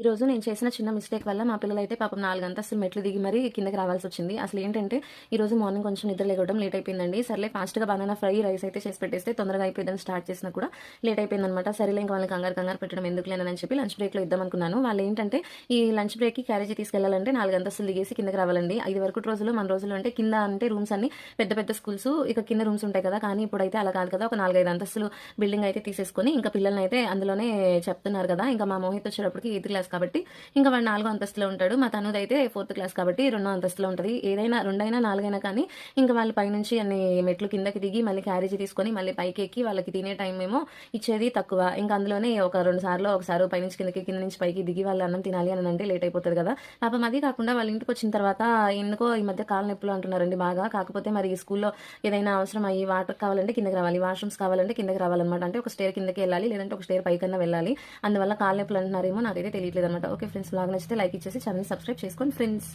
ఈరోజు నేను చేసిన చిన్న మిస్టేక్ వల్ల మా పిల్లలు అయితే పాపం నాలుగు అంతస్తులు మెట్లు దిగి మరీ కిందకి రావాల్సి వచ్చింది. అసలు ఏంటంటే ఈ రోజు మార్నింగ్ కొంచెం నిద్ర లేకపోవడం లేట్ అయిపోయిందండి. సర్లే ఫాస్ట్గా బనానా ఫ్రై రైస్ అయితే చేసి పెట్టేస్తే తొందరగా అయిపోయిందని స్టార్ట్ చేసినా కూడా లేట్ అయిపోయింది అనమాట సరేలే ఇంకా వాళ్ళకి కంగారు కంగారు పెట్టడం ఎందుకు లేనని చెప్పి లంచ్ బ్రేక్లో ఇద్దాం అనుకున్నాను. వాళ్ళు ఏంటంటే ఈ లంచ్ బ్రేక్కి క్యారేజీ తీసుకెళ్ళాలంటే నాలుగు అంతస్తులు దిగేసి కిందకి రావాలండి. ఐదు వరకు రోజులు మన రోజులు అంటే కింద అంటే రూమ్స్ అన్ని పెద్ద పెద్ద స్కూల్స్ ఇక కింద రూమ్స్ ఉంటాయి కదా. కానీ ఇప్పుడైతే అలా కాదు కదా. ఒక నాలుగైదు అంతస్తులు బిల్డింగ్ అయితే తీసేసుకొని ఇంకా పిల్లల్ని అయితే అందులోనే చెప్తున్నారు కదా. ఇంకా మా మోహిత్ వచ్చేటప్పటికి ఎయిత్ క్లాస్ కాబట్టి ఇంకా వాడు నాలుగో అంతస్తులో ఉంటాడు. మా తనుది అయితే ఫోర్త్ క్లాస్ కాబట్టి రెండో అంతస్తులో ఉంటుంది. ఏదైనా రెండైనా నాలుగైనా కానీ ఇంకా వాళ్ళ పైనుంచి అన్ని మెట్లు కిందకి దిగి మళ్ళీ క్యారేజీ తీసుకొని మళ్ళీ పైకి ఎక్కి వాళ్ళకి తినే టైం ఏమో ఇచ్చేది తక్కువ. ఇంకా అందులోనే ఒక రెండు సార్లు ఒకసారి పైనుంచి కిందకి కింద నుంచి పైకి దిగి వాళ్ళు అన్నం తినాలి అని అంటే లేట్ అయిపోతుంది కదా. పాపం అది కాకుండా వాళ్ళ ఇంటికి వచ్చిన తర్వాత ఎందుకో ఈ మధ్య కాళ్ళ నొప్పులు అంటున్నారండి బాగా. కాకపోతే మరి ఈ స్కూల్లో ఏదైనా అవసరం అయ్యి వాటర్ కావాలంటే కిందకి రావాలి వాష్రూమ్స్ కావాలంటే కిందకి రావాలన్నమాట. అంటే ఒక స్టేర్ కిందకి వెళ్ళాలి లేదంటే ఒక స్టేర్ పైకన్నా వెళ్ళాలి. అందువల్ల కాళ్ళ నొప్పులు అంటున్నారేమో నాకైతే తెలియట్లేదు. అనమాట ఓకే ఫ్రెండ్స్ బ్లాగ్ నచ్చితే లైక్ ఇచ్చేసి ఛానల్ సబ్స్క్రైబ్ చేసుకోండి ఫ్రెండ్స్.